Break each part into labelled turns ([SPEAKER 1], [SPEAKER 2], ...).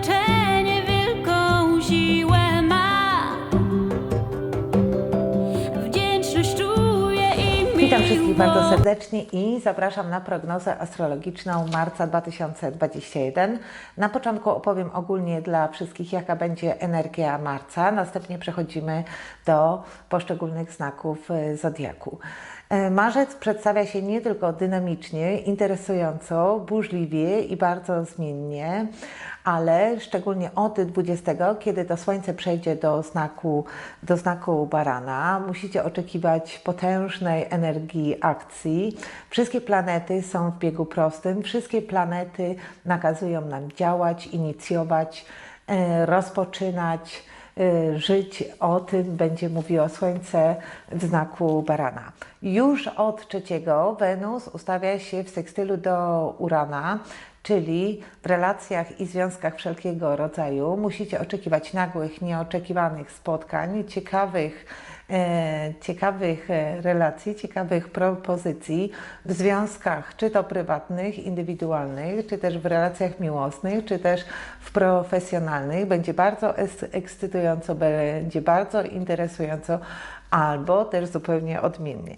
[SPEAKER 1] przebaczenie wielką siłę ma. Wdzięczność czuję i
[SPEAKER 2] Witam wszystkich bardzo
[SPEAKER 1] miłość.
[SPEAKER 2] serdecznie i zapraszam na prognozę astrologiczną marca 2021. Na początku opowiem ogólnie dla wszystkich, jaka będzie energia marca. Następnie przechodzimy do poszczególnych znaków e, zodiaku. E, Marzec przedstawia się nie tylko dynamicznie, interesująco, burzliwie i bardzo zmiennie, ale szczególnie od 20, kiedy to Słońce przejdzie do znaku, do znaku barana, musicie oczekiwać potężnej energii akcji. Wszystkie planety są w biegu prostym, wszystkie planety nakazują nam działać, inicjować, e, rozpoczynać, żyć. O tym będzie mówiło Słońce w znaku barana. Już od trzeciego Wenus ustawia się w sekstylu do Urana, czyli w relacjach i związkach wszelkiego rodzaju musicie oczekiwać nagłych, nieoczekiwanych spotkań, ciekawych, ciekawych e, relacji, ciekawych propozycji w związkach, czy to prywatnych, indywidualnych, czy też w relacjach miłosnych, czy też w profesjonalnych. Będzie bardzo ekscytująco, będzie bardzo interesująco, albo też zupełnie odmiennie.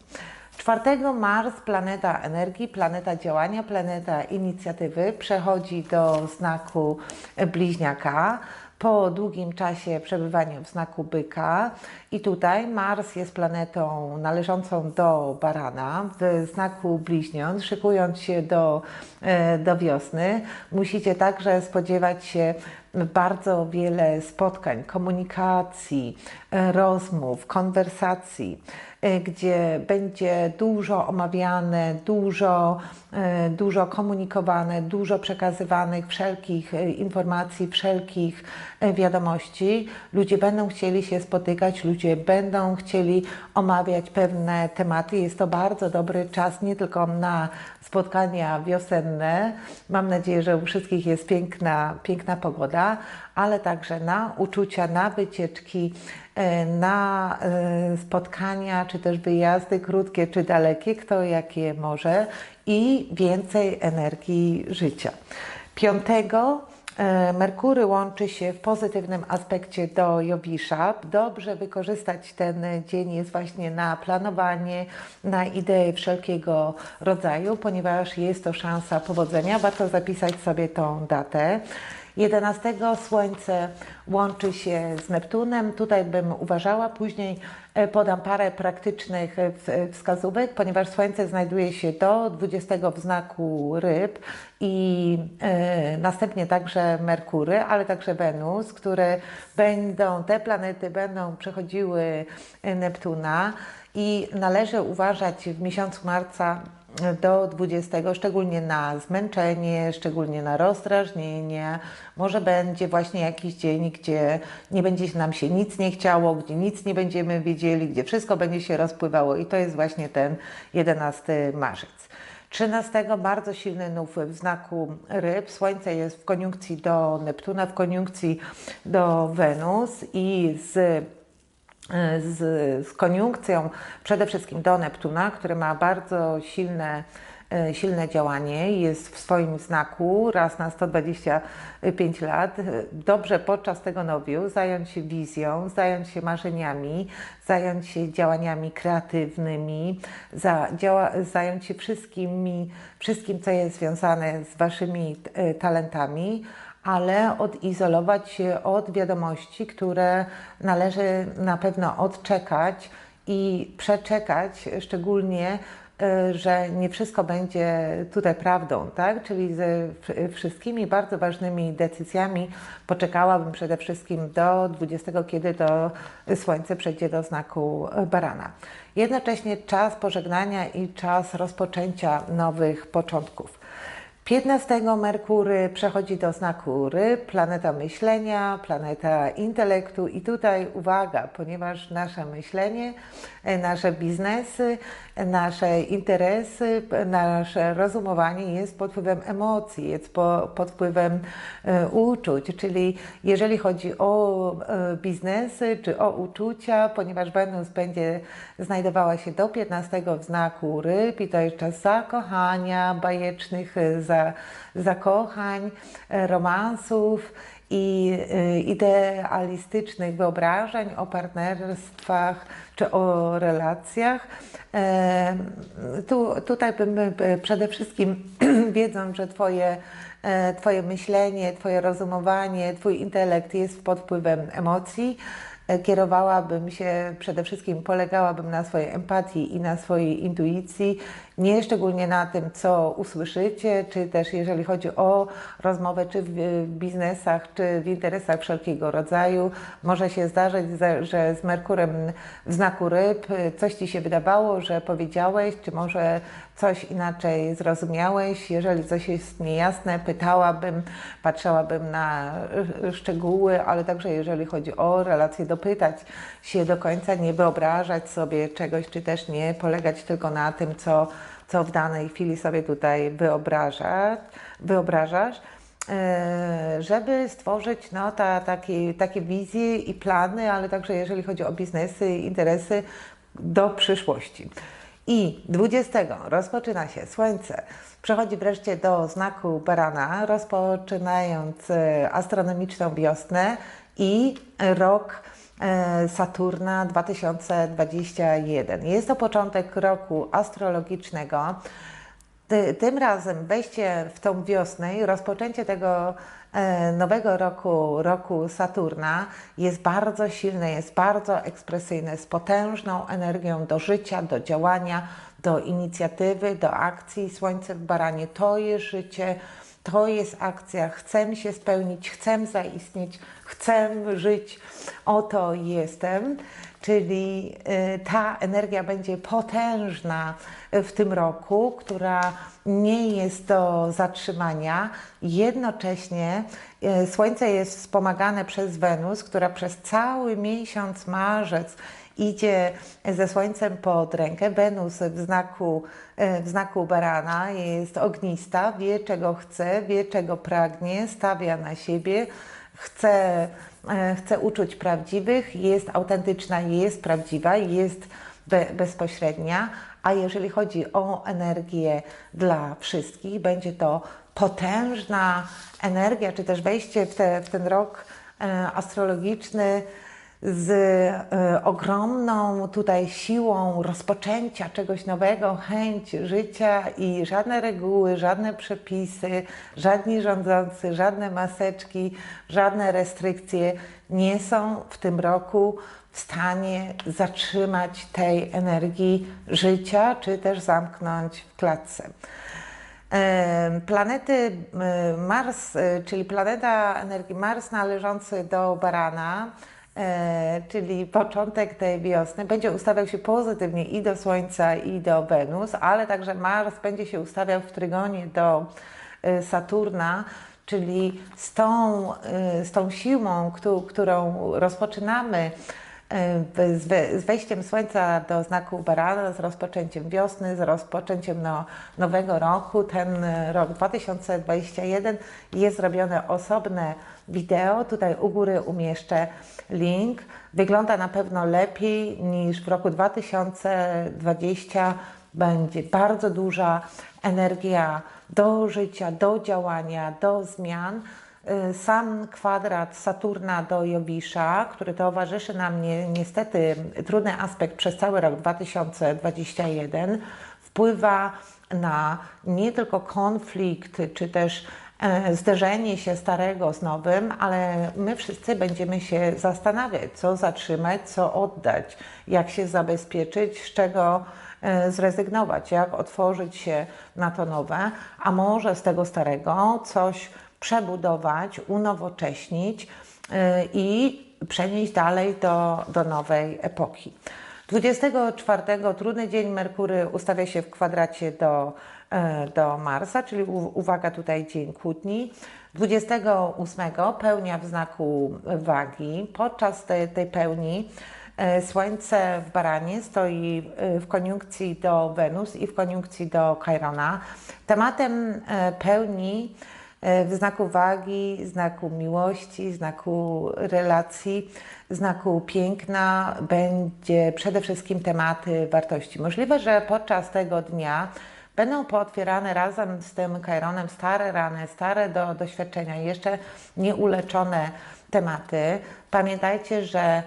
[SPEAKER 2] 4 Mars, planeta energii, planeta działania, planeta inicjatywy, przechodzi do znaku bliźniaka po długim czasie przebywania w znaku byka. I tutaj Mars jest planetą należącą do barana w znaku bliźniąt, szykując się do, e, do wiosny. Musicie także spodziewać się bardzo wiele spotkań, komunikacji, e, rozmów, konwersacji, e, gdzie będzie dużo omawiane, dużo, dużo komunikowane, dużo przekazywanych wszelkich informacji, wszelkich wiadomości. Ludzie będą chcieli się spotykać, ludzie będą chcieli omawiać pewne tematy. Jest to bardzo dobry czas nie tylko na spotkania wiosenne. Mam nadzieję, że u wszystkich jest piękna, piękna pogoda, ale także na uczucia, na wycieczki, e, na e, spotkania, czy też wyjazdy krótkie czy dalekie, kto jakie może i więcej energii życia. Piątego Merkury łączy się w pozytywnym aspekcie do Jowisza. Dobrze wykorzystać ten dzień jest właśnie na planowanie, na idee wszelkiego rodzaju, ponieważ jest to szansa powodzenia. Warto zapisać sobie tą datę. 11 Słońce łączy się z Neptunem. Tutaj bym uważała, później e, podam parę praktycznych e, w- wskazówek, ponieważ Słońce znajduje się do 20 w znaku ryb i e, następnie także Merkury, ale także Wenus, które będą, te planety będą przechodziły e, Neptuna i należy uważać w miesiącu marca do 20, szczególnie na zmęczenie, szczególnie na rozdrażnienie. Może będzie właśnie jakiś dzień, gdzie nie będzie nam się nic nie chciało, gdzie nic nie będziemy wiedzieli, gdzie wszystko będzie się rozpływało i to jest właśnie ten 11 marzec. 13 bardzo silny nów w znaku ryb. Słońce jest w koniunkcji do Neptuna, w koniunkcji do Wenus i z z, z koniunkcją przede wszystkim do Neptuna, który ma bardzo silne, e, silne działanie, jest w swoim znaku raz na 125 lat. Dobrze podczas tego nowiu zająć się wizją, zająć się marzeniami, zająć się działaniami kreatywnymi, za, działa, zająć się wszystkimi, wszystkim, co jest związane z Waszymi e, talentami ale odizolować się od wiadomości, które należy na pewno odczekać i przeczekać, szczególnie, y, że nie wszystko będzie tutaj prawdą, tak? Czyli ze wszystkimi bardzo ważnymi decyzjami poczekałabym przede wszystkim do 20, kiedy to Słońce przejdzie do znaku barana. Jednocześnie czas pożegnania i czas rozpoczęcia nowych początków. 15 Merkury przechodzi do znaku ryb, planeta myślenia, planeta intelektu. I tutaj uwaga, ponieważ nasze myślenie, e, nasze biznesy, e, nasze interesy, nasze rozumowanie jest pod wpływem emocji, jest po, pod wpływem e, uczuć, czyli jeżeli chodzi o biznesy czy o uczucia, ponieważ Wenus będzie znajdowała się do 15 w znaku ryb i to jest czas zakochania, bajecznych e, za, zakochań, e, romansów i e, idealistycznych wyobrażeń o partnerstwach czy o relacjach. Tu, tutaj bym przede wszystkim wiedząc, że twoje, twoje myślenie, Twoje rozumowanie, Twój intelekt jest pod wpływem emocji, kierowałabym się, przede wszystkim polegałabym na swojej empatii i na swojej intuicji, nie szczególnie na tym, co usłyszycie, czy też jeżeli chodzi o rozmowę, czy w biznesach, czy w interesach wszelkiego rodzaju. Może się zdarzyć, że z Merkurem w znaku ryb y, coś Ci się wydawało, że powiedziałeś, czy może coś inaczej zrozumiałeś. Jeżeli coś jest niejasne, pytałabym, patrzałabym na y, szczegóły, ale także jeżeli chodzi o relacje, dopytać się do końca, nie wyobrażać sobie czegoś, czy też nie polegać tylko na tym, co, co w danej chwili sobie tutaj wyobrażasz, wyobrażasz e, żeby stworzyć no, ta, takie, takie wizje i plany, ale także jeżeli chodzi o biznesy interesy do przyszłości. I 20 rozpoczyna się Słońce. Przechodzi wreszcie do znaku Barana, rozpoczynając e, astronomiczną wiosnę i rok e, Saturna 2021. Jest to początek roku astrologicznego. Ty, tym razem wejście w tą wiosnę i rozpoczęcie tego e, nowego roku, roku Saturna jest bardzo silne, jest bardzo ekspresyjne, z potężną energią do życia, do działania, do inicjatywy, do akcji. Słońce w baranie to jest życie, to jest akcja, chcę się spełnić, chcę zaistnieć, chcę żyć, oto jestem. Czyli y, ta energia będzie potężna w tym roku, która nie jest do zatrzymania. Jednocześnie y, Słońce jest wspomagane przez Wenus, która przez cały miesiąc marzec idzie ze Słońcem pod rękę. Wenus w znaku, y, w znaku barana jest ognista, wie czego chce, wie czego pragnie, stawia na siebie, chce, chce uczuć prawdziwych, jest autentyczna, jest prawdziwa, jest be, bezpośrednia, a jeżeli chodzi o energię dla wszystkich, będzie to potężna energia, czy też wejście w, te, w ten rok e, astrologiczny z e, ogromną tutaj siłą rozpoczęcia czegoś nowego, chęć życia i żadne reguły, żadne przepisy, żadni rządzący, żadne maseczki, żadne restrykcje nie są w tym roku w stanie zatrzymać tej energii życia, czy też zamknąć w klatce. Em, Planety e, Mars, e, czyli planeta energii Mars należący do Barana, e, czyli początek tej wiosny, będzie ustawiał się pozytywnie i do Słońca, i do Wenus, ale także Mars będzie się ustawiał w trygonie do e, Saturna, czyli z tą, e, z tą siłą, któ- którą rozpoczynamy e, z we- z wejściem Słońca do znaku Barana, z rozpoczęciem wiosny, z rozpoczęciem no, nowego roku, ten e, rok 2021 jest zrobione osobne wideo. Tutaj u góry umieszczę link. Wygląda na pewno lepiej niż w roku 2020. Będzie bardzo duża energia do życia, do działania, do zmian. Y, Sam kwadrat Saturna do Jowisza, który towarzyszy nam nie, niestety trudny aspekt przez cały rok 2021, wpływa na nie tylko konflikt, czy też zderzenie się starego z nowym, ale my wszyscy będziemy się zastanawiać, co zatrzymać, co oddać, jak się zabezpieczyć, z czego e, zrezygnować, jak otworzyć się na to nowe, a może z tego starego coś przebudować, unowocześnić e, i przenieść dalej do, do nowej epoki. 24 trudny dzień Merkury ustawia się w kwadracie do, e, do Marsa, czyli uwaga tutaj dzień kłótni. 28 pełnia w znaku wagi. Podczas tej, tej pełni e, Słońce w Baranie stoi e, w koniunkcji do Wenus i w koniunkcji do Chairona. Tematem e, pełni e, w znaku wagi, znaku miłości, znaku relacji, znaku piękna będzie przede wszystkim tematy wartości. Możliwe, że podczas tego dnia będą pootwierane razem z tym Kaironem stare rany, stare do, doświadczenia, jeszcze nieuleczone tematy. Pamiętajcie, że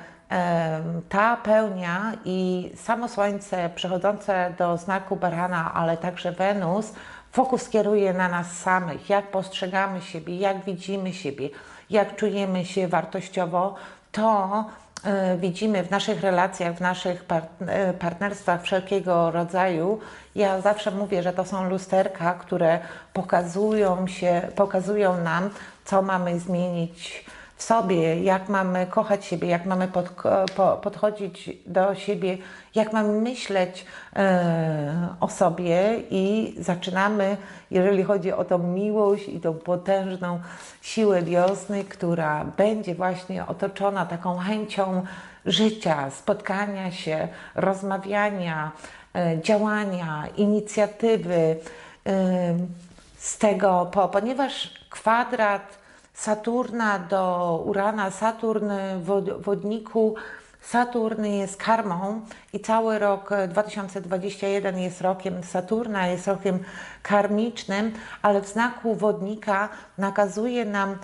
[SPEAKER 2] ta pełnia i samo Słońce przechodzące do znaku Barana, ale także Wenus, fokus kieruje na nas samych, jak postrzegamy siebie, jak widzimy siebie, jak czujemy się wartościowo, to e, widzimy w naszych relacjach, w naszych e, partnerstwach wszelkiego rodzaju. Ja zawsze mówię, że to są lusterka, które pokazują się, pokazują nam, co mamy zmienić w sobie, jak mamy kochać siebie, jak mamy pod, po, podchodzić do siebie, jak mamy myśleć e, o sobie i zaczynamy, jeżeli chodzi o tą miłość i tą potężną siłę wiosny, która będzie właśnie otoczona taką chęcią życia, spotkania się, rozmawiania, działania, inicjatywy. E, z tego, po, ponieważ kwadrat Saturna do Urana, Saturn w wod- wodniku, Saturn jest karmą i cały rok e, 2021 jest rokiem Saturna, jest rokiem karmicznym, ale w znaku wodnika nakazuje nam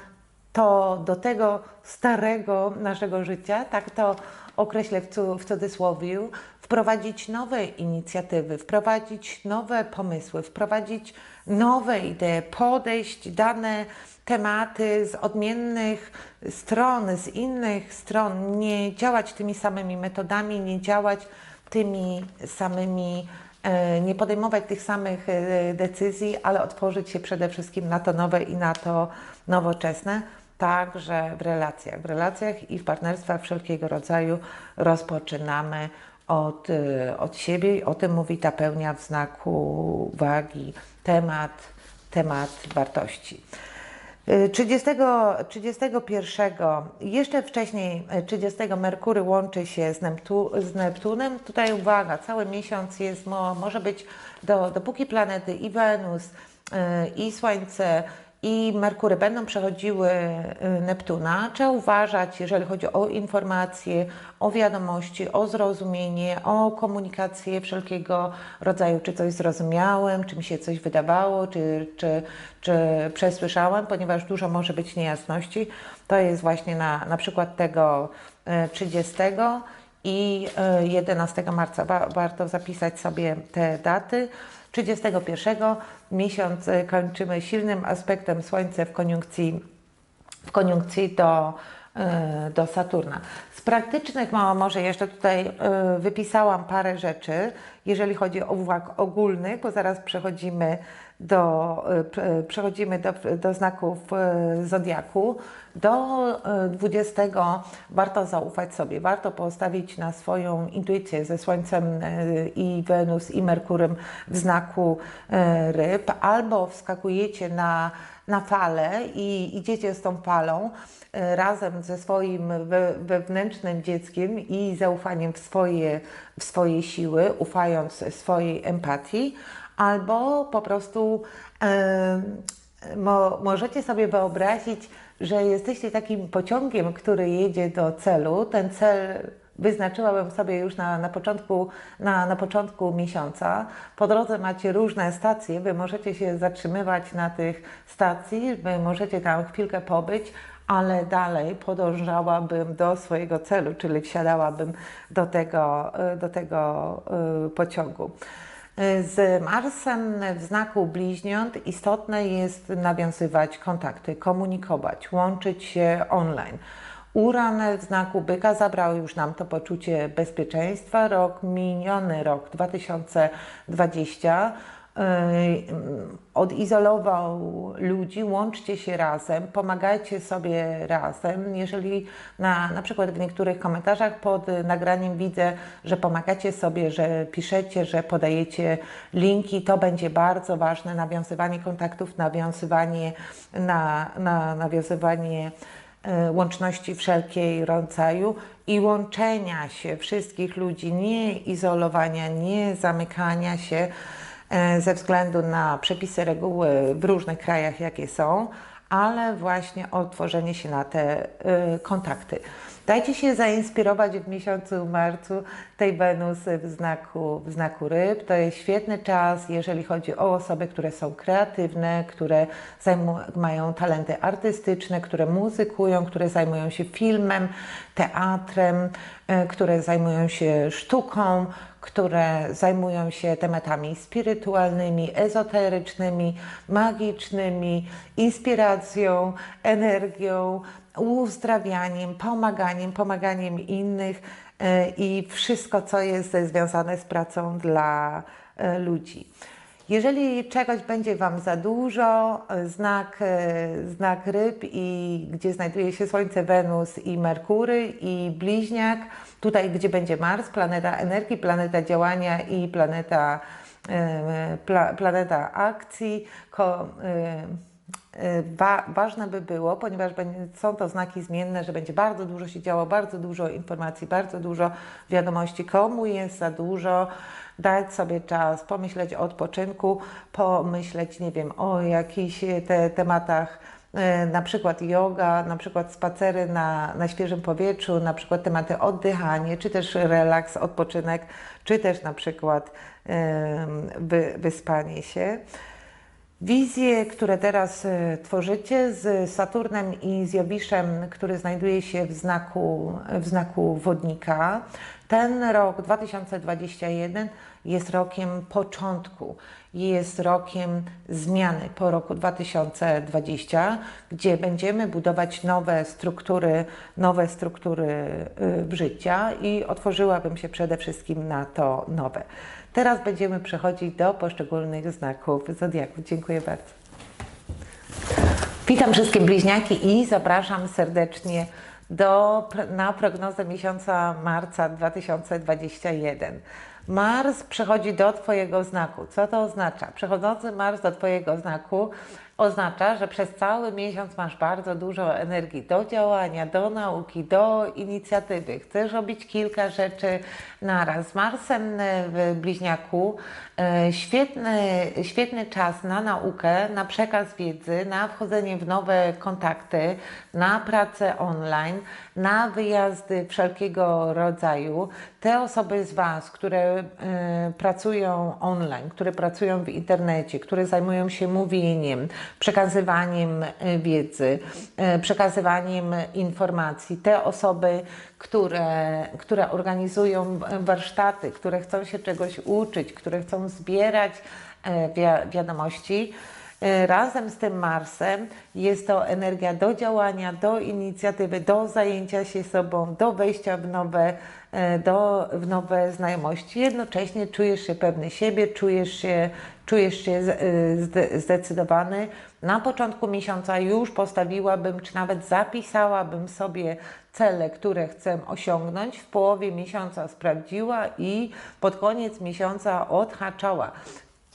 [SPEAKER 2] to do tego starego naszego życia, tak to określę w, cu, w cudzysłowie, wprowadzić nowe inicjatywy, wprowadzić nowe pomysły, wprowadzić nowe idee, podejść dane tematy z odmiennych stron, z innych stron, nie działać tymi samymi metodami, nie działać tymi samymi e, nie podejmować tych samych e, decyzji, ale otworzyć się przede wszystkim na to nowe i na to nowoczesne, także w relacjach. W relacjach i w partnerstwach wszelkiego rodzaju rozpoczynamy od, e, od siebie o tym mówi ta pełnia w znaku wagi, temat, temat wartości. Y, 30, 31, jeszcze wcześniej, y, 30 Merkury łączy się z, Neptu, z Neptunem. Tutaj uwaga, cały miesiąc jest, mo, może być, do, dopóki planety i Wenus, i Słońce, i Merkury będą przechodziły y, Neptuna, trzeba uważać, jeżeli chodzi o informacje, o wiadomości, o zrozumienie, o komunikację wszelkiego rodzaju, czy coś zrozumiałem, czy mi się coś wydawało, czy, czy, czy przesłyszałem, ponieważ dużo może być niejasności. To jest właśnie na, na przykład tego y, 30 i y, 11 marca. Wa- Warto zapisać sobie te daty. 31 miesiąc y, kończymy silnym aspektem Słońce w koniunkcji, w koniunkcji do, y, do Saturna. Z praktycznych, mo- może jeszcze tutaj y, wypisałam parę rzeczy, jeżeli chodzi o uwag ogólnych, bo zaraz przechodzimy do, prze- przechodzimy do, do znaków y, Zodiaku. Do y, 20 warto zaufać sobie, warto postawić na swoją intuicję ze Słońcem i Wenus i Merkurem w znaku ryb, albo wskakujecie na, na falę i idziecie z tą falą razem ze swoim we, wewnętrznym dzieckiem i zaufaniem w swoje, w swoje siły, ufając swojej empatii, albo po prostu możecie sobie wyobrazić, że jesteście takim pociągiem, który jedzie do celu. Ten cel wyznaczyłabym sobie już na, na, początku, na, na początku miesiąca. Po drodze macie różne stacje, wy możecie się zatrzymywać na tych stacji, wy możecie tam chwilkę pobyć, ale dalej podążałabym do swojego celu, czyli wsiadałabym do tego, do tego y, pociągu. Z Marsem w znaku bliźniąt istotne jest nawiązywać kontakty, komunikować, łączyć się online. Uran w znaku byka zabrał już nam to poczucie bezpieczeństwa. Rok miniony, rok 2020 yy, odizolował ludzi, łączcie się razem, pomagajcie sobie razem. Jeżeli na, na przykład w niektórych komentarzach pod nagraniem widzę, że pomagacie sobie, że piszecie, że podajecie linki, to będzie bardzo ważne. Nawiązywanie kontaktów, nawiązywanie, na, na, nawiązywanie e, łączności wszelkiej rodzaju i łączenia się wszystkich ludzi, nie izolowania, nie zamykania się ze względu na przepisy, reguły w różnych krajach, jakie są, ale właśnie otworzenie się na te y, kontakty. Dajcie się zainspirować w miesiącu marcu tej Wenus w znaku, w znaku ryb. To jest świetny czas, jeżeli chodzi o osoby, które są kreatywne, które mają talenty artystyczne, które muzykują, które zajmują się filmem, teatrem, y, które zajmują się sztuką, które zajmują się tematami spirytualnymi, ezoterycznymi, magicznymi, inspiracją, energią, uzdrawianiem, pomaganiem, pomaganiem innych e, i wszystko, co jest związane z pracą dla e, ludzi. Jeżeli czegoś będzie Wam za dużo, e, znak, e, znak ryb i gdzie znajduje się Słońce, Wenus i Merkury i Bliźniak, tutaj gdzie będzie Mars, planeta energii, planeta działania i planeta, e, pla, planeta akcji, ko, E, Wa ważne by było, ponieważ są to znaki zmienne, że będzie bardzo dużo się działo, bardzo dużo informacji, bardzo dużo wiadomości, komu jest za dużo, dać sobie czas, pomyśleć o odpoczynku, pomyśleć, nie wiem, o jakichś e, te tematach, e, na przykład yoga, na przykład spacery na, na świeżym powietrzu, na przykład tematy oddychanie, czy też relaks, odpoczynek, czy też na przykład wyspanie się. Wizje, które teraz e, tworzycie z Saturnem i z Jowiszem, który znajduje się w znaku, w znaku wodnika, ten rok 2021 jest rokiem początku, jest rokiem zmiany po roku 2020, gdzie będziemy budować nowe struktury, nowe struktury y, życia i otworzyłabym się przede wszystkim na to nowe. Teraz będziemy przechodzić do poszczególnych znaków zodiaku. Dziękuję bardzo. Witam wszystkie bliźniaki i zapraszam serdecznie do, na prognozę miesiąca marca 2021. Mars przechodzi do Twojego znaku. Co to oznacza? Przechodzący Mars do Twojego znaku oznacza, że przez cały miesiąc masz bardzo dużo energii do działania, do nauki, do inicjatywy. Chcesz robić kilka rzeczy naraz. Marsem w bliźniaku e, świetny, świetny czas na naukę, na przekaz wiedzy, na wchodzenie w nowe kontakty, na pracę online, na wyjazdy wszelkiego rodzaju. Te osoby z Was, które e, pracują online, które pracują w internecie, które zajmują się mówieniem, przekazywaniem e, wiedzy, e, przekazywaniem informacji, te osoby, które, które organizują warsztaty, które chcą się czegoś uczyć, które chcą zbierać e, wi- wiadomości, Razem z tym Marsem jest to energia do działania, do inicjatywy, do zajęcia się sobą, do wejścia w nowe, do, w nowe znajomości. Jednocześnie czujesz się pewny siebie, czujesz się, czujesz się zde- zdecydowany. Na początku miesiąca już postawiłabym, czy nawet zapisałabym sobie cele, które chcę osiągnąć. W połowie miesiąca sprawdziła i pod koniec miesiąca odhaczała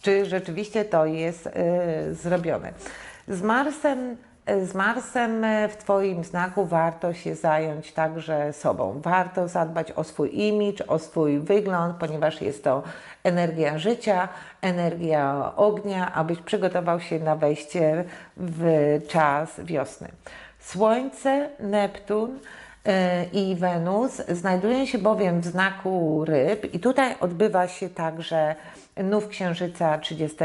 [SPEAKER 2] czy rzeczywiście to jest y, zrobione. Z Marsem, z Marsem y, w Twoim znaku warto się zająć także sobą. Warto zadbać o swój imidż, o swój wygląd, ponieważ jest to energia życia, energia ognia, abyś przygotował się na wejście w czas wiosny. Słońce, Neptun i Wenus znajdują się bowiem w znaku ryb i tutaj odbywa się także nów księżyca 30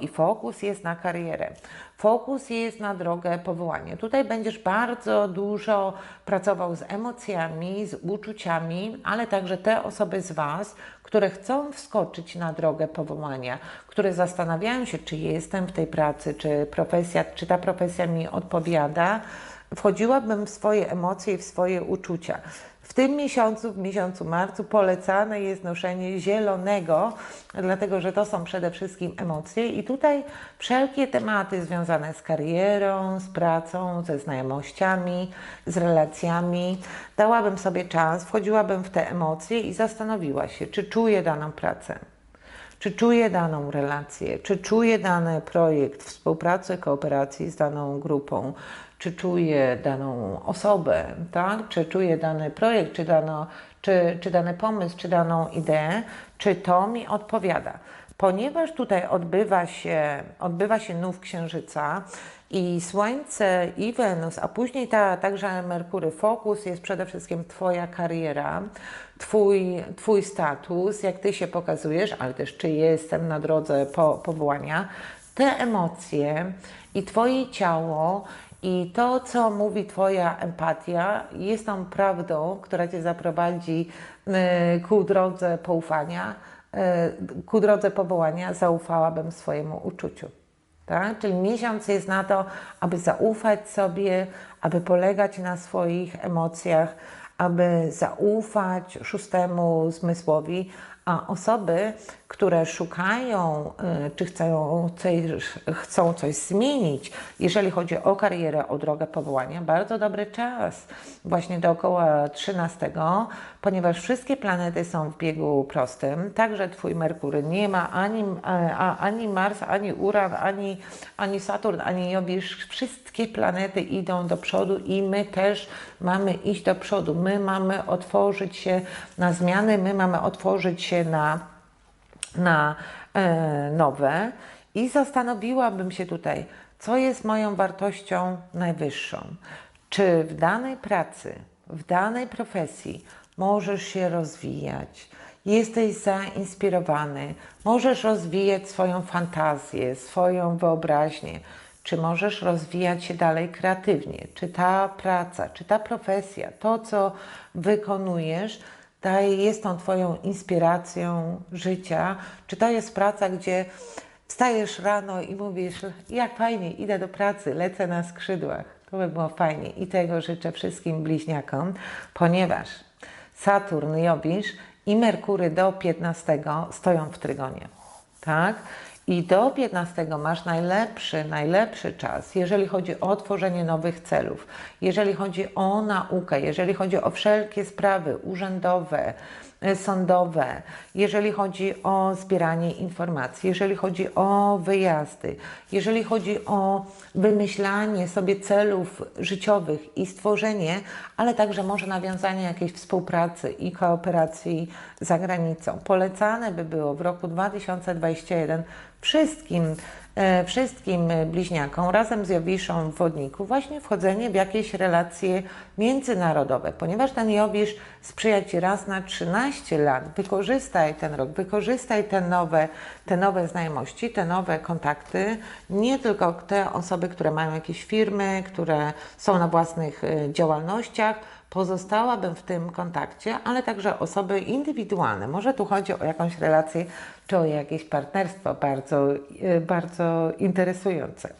[SPEAKER 2] i fokus jest na karierę. Fokus jest na drogę powołania. Tutaj będziesz bardzo dużo pracował z emocjami, z uczuciami, ale także te osoby z Was, które chcą wskoczyć na drogę powołania, które zastanawiają się, czy jestem w tej pracy, czy profesja, czy ta profesja mi odpowiada, wchodziłabym w swoje emocje i w swoje uczucia. Tym miesiącu, w miesiącu marcu, polecane jest noszenie zielonego, dlatego że to są przede wszystkim emocje, i tutaj wszelkie tematy związane z karierą, z pracą, ze znajomościami, z relacjami, dałabym sobie czas, wchodziłabym w te emocje i zastanowiła się, czy czuję daną pracę. Czy czuję daną relację, czy czuję dany projekt współpracy, kooperacji z daną grupą, czy czuję daną osobę, tak? czy czuję dany projekt, czy, dano, czy, czy dany pomysł, czy daną ideę, czy to mi odpowiada. Ponieważ tutaj odbywa się, odbywa się nów księżyca, I Słońce, i Wenus, a później ta, także Merkury. Fokus jest przede wszystkim Twoja kariera, twój, twój status, jak Ty się pokazujesz, ale też czy jestem na drodze po, powołania. Te emocje i Twoje ciało i to, co mówi Twoja empatia, jest tą prawdą, która Cię zaprowadzi y, ku drodze poufania, y, ku drodze powołania, zaufałabym swojemu uczuciu. Tak? Czyli miesiąc jest na to, aby zaufać sobie, aby polegać na swoich emocjach, aby zaufać szóstemu zmysłowi, a osoby, które szukają, y, czy chcą coś, chcą coś zmienić, jeżeli chodzi o karierę, o drogę powołania, bardzo dobry czas, właśnie dookoła 13, ponieważ wszystkie planety są w biegu prostym, także Twój Merkury nie ma ani, a, ani Mars, ani Uran, ani, ani Saturn, ani Jowisz, wszystkie planety idą do przodu i my też mamy iść do przodu, my mamy otworzyć się na zmiany, my mamy otworzyć się na na e, nowe i zastanowiłabym się tutaj, co jest moją wartością najwyższą. Czy w danej pracy, w danej profesji możesz się rozwijać, jesteś zainspirowany, możesz rozwijać swoją fantazję, swoją wyobraźnię, czy możesz rozwijać się dalej kreatywnie, czy ta praca, czy ta profesja, to co wykonujesz, daje, jest tą Twoją inspiracją życia? Czy to jest praca, gdzie wstajesz rano i mówisz, jak fajnie, idę do pracy, lecę na skrzydłach. To by było fajnie i tego życzę wszystkim bliźniakom, ponieważ Saturn, Jowisz i Merkury do 15 stoją w trygonie. Tak? I do 15 masz najlepszy, najlepszy czas, jeżeli chodzi o tworzenie nowych celów, jeżeli chodzi o naukę, jeżeli chodzi o wszelkie sprawy urzędowe, sądowe, jeżeli chodzi o zbieranie informacji, jeżeli chodzi o wyjazdy, jeżeli chodzi o wymyślanie sobie celów życiowych i stworzenie, ale także może nawiązanie jakiejś współpracy i kooperacji za granicą. Polecane by było w roku 2021 wszystkim, e, wszystkim bliźniakom razem z Jowiszą w Wodniku właśnie wchodzenie w jakieś relacje międzynarodowe, ponieważ ten Jowisz sprzyja Ci raz na 13 lat. Wykorzystaj ten rok, wykorzystaj te nowe, te nowe znajomości, te nowe kontakty, nie tylko te osoby, które mają jakieś firmy, które są na własnych e, działalnościach, pozostałabym w tym kontakcie, ale także osoby indywidualne. Może tu chodzi o jakąś relację czy o jakieś partnerstwo bardzo, y, bardzo interesujące.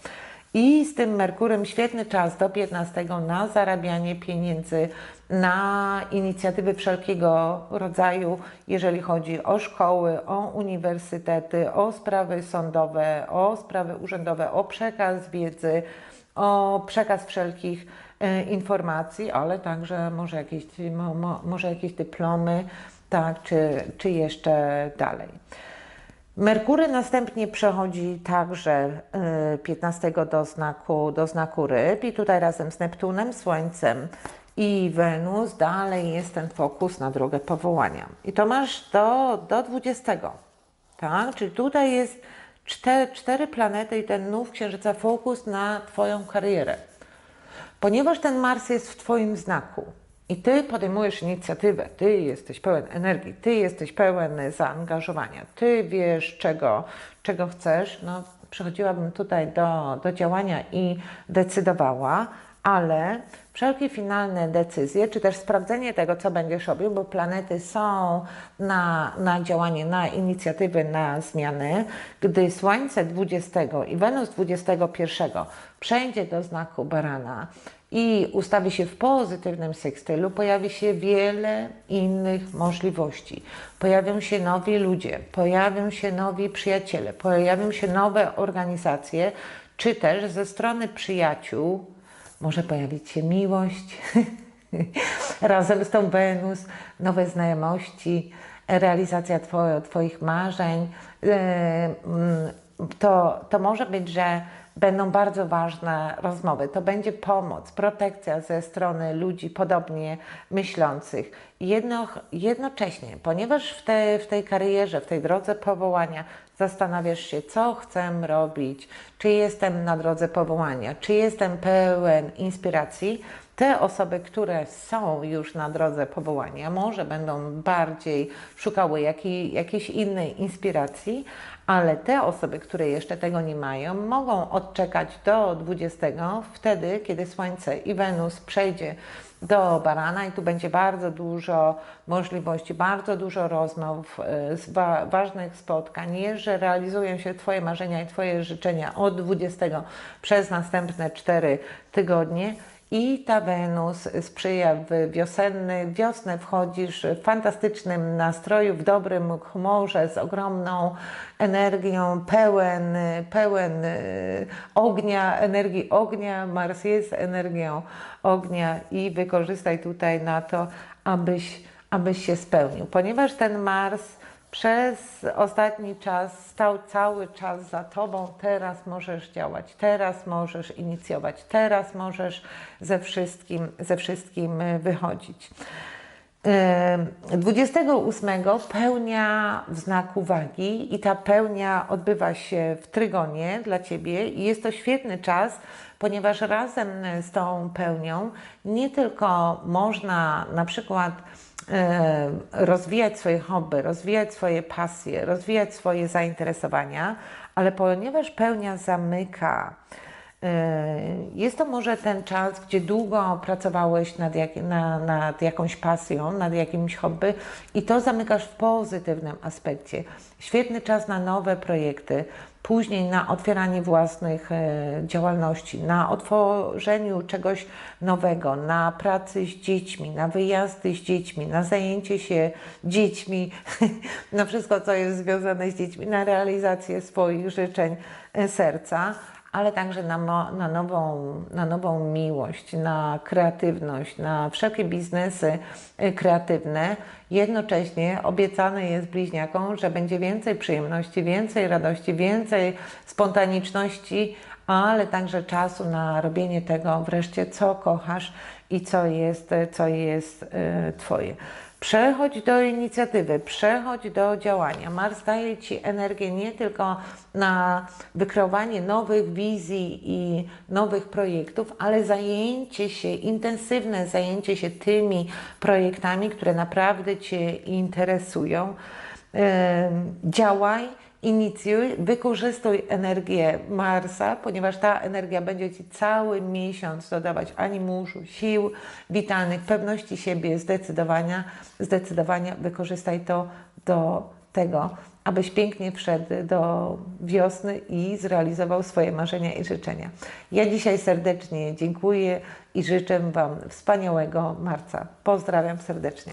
[SPEAKER 2] I z tym Merkurem świetny czas do 15 na zarabianie pieniędzy, na inicjatywy wszelkiego rodzaju, jeżeli chodzi o szkoły, o uniwersytety, o sprawy sądowe, o sprawy urzędowe, o przekaz wiedzy, o przekaz wszelkich e, informacji, ale także może jakieś, mo, mo, może jakieś dyplomy, tak, czy, czy jeszcze dalej. Merkury następnie przechodzi także 15 e, do znaku, do znaku ryb i tutaj razem z Neptunem, Słońcem i Wenus dalej jest ten fokus na drogę powołania. I to masz do, do 20. Tak? Czyli tutaj jest cztery, cztery planety i ten nów księżyca fokus na Twoją karierę. Ponieważ ten Mars jest w Twoim znaku i Ty podejmujesz inicjatywę, Ty jesteś pełen energii, Ty jesteś pełen zaangażowania, Ty wiesz czego, czego chcesz, no przychodziłabym tutaj do, do działania i decydowała, ale wszelkie finalne decyzje, czy też sprawdzenie tego, co będziesz robił, bo planety są na, na działanie, na inicjatywy, na zmiany, gdy Słońce 20 i Wenus 21 przejdzie do znaku barana i ustawi się w pozytywnym sekstylu, pojawi się wiele innych możliwości. Pojawią się nowi ludzie, pojawią się nowi przyjaciele, pojawią się nowe organizacje, czy też ze strony przyjaciół, może pojawić się miłość, razem z tą Wenus, nowe znajomości, realizacja Twoich marzeń. E, mm, to, to może być, że będą bardzo ważne rozmowy. To będzie pomoc, protekcja ze strony ludzi podobnie myślących. Jedno, jednocześnie, ponieważ w, te, w tej karierze, w tej drodze powołania zastanawiasz się, co chcę robić, czy jestem na drodze powołania, czy jestem pełen inspiracji, te osoby, które są już na drodze powołania, może będą bardziej szukały jakiej, jakiejś innej inspiracji, ale te osoby, które jeszcze tego nie mają, mogą odczekać do 20, wtedy, kiedy Słońce i Wenus przejdzie do Barana i tu będzie bardzo dużo możliwości, bardzo dużo rozmów, e, ważnych spotkań, że realizują się Twoje marzenia i Twoje życzenia od 20 przez następne 4 tygodnie. I ta Wenus sprzyja w wiosenny, wiosnę wchodzisz w fantastycznym nastroju, w dobrym humorze, z ogromną energią, pełen, pełen e, ognia, energii ognia. Mars jest energią ognia i wykorzystaj tutaj na to, abyś, abyś się spełnił. Ponieważ ten Mars przez ostatni czas stał cały czas za tobą. Teraz możesz działać, teraz możesz inicjować, teraz możesz ze wszystkim, ze wszystkim y, wychodzić. Ym, 28 pełnia w znaku wagi i ta pełnia odbywa się w trygonie dla Ciebie i jest to świetny czas, ponieważ razem z tą pełnią nie tylko można na przykład e, rozwijać swoje hobby, rozwijać swoje pasje, rozwijać swoje zainteresowania, ale ponieważ pełnia zamyka, e, jest to może ten czas, gdzie długo pracowałeś nad, jak, na, nad jakąś pasją, nad jakimś hobby i to zamykasz w pozytywnym aspekcie. Świetny czas na nowe projekty, później na otwieranie własnych e, działalności, na otworzeniu czegoś nowego, na pracy z dziećmi, na wyjazdy z dziećmi, na zajęcie się dziećmi, na wszystko, co jest związane z dziećmi, na realizację swoich życzeń e, serca ale także na, na, nową, na nową miłość, na kreatywność, na wszelkie biznesy y, kreatywne. Jednocześnie obiecane jest bliźniakom, że będzie więcej przyjemności, więcej radości, więcej spontaniczności, ale także czasu na robienie tego wreszcie, co kochasz i co jest, co jest y, Twoje. Przechodź do inicjatywy, przechodź do działania. Mars daje Ci energię nie tylko na wykreowanie nowych wizji i nowych projektów, ale zajęcie się, intensywne zajęcie się tymi projektami, które naprawdę Cię interesują. Działaj, inicjuj, wykorzystuj energię Marsa, ponieważ ta energia będzie Ci cały miesiąc dodawać animuszu, sił witalnych, pewności siebie, zdecydowania, zdecydowania wykorzystaj to do tego, abyś pięknie wszedł do wiosny i zrealizował swoje marzenia i życzenia. Ja dzisiaj serdecznie dziękuję i życzę Wam wspaniałego marca. Pozdrawiam serdecznie.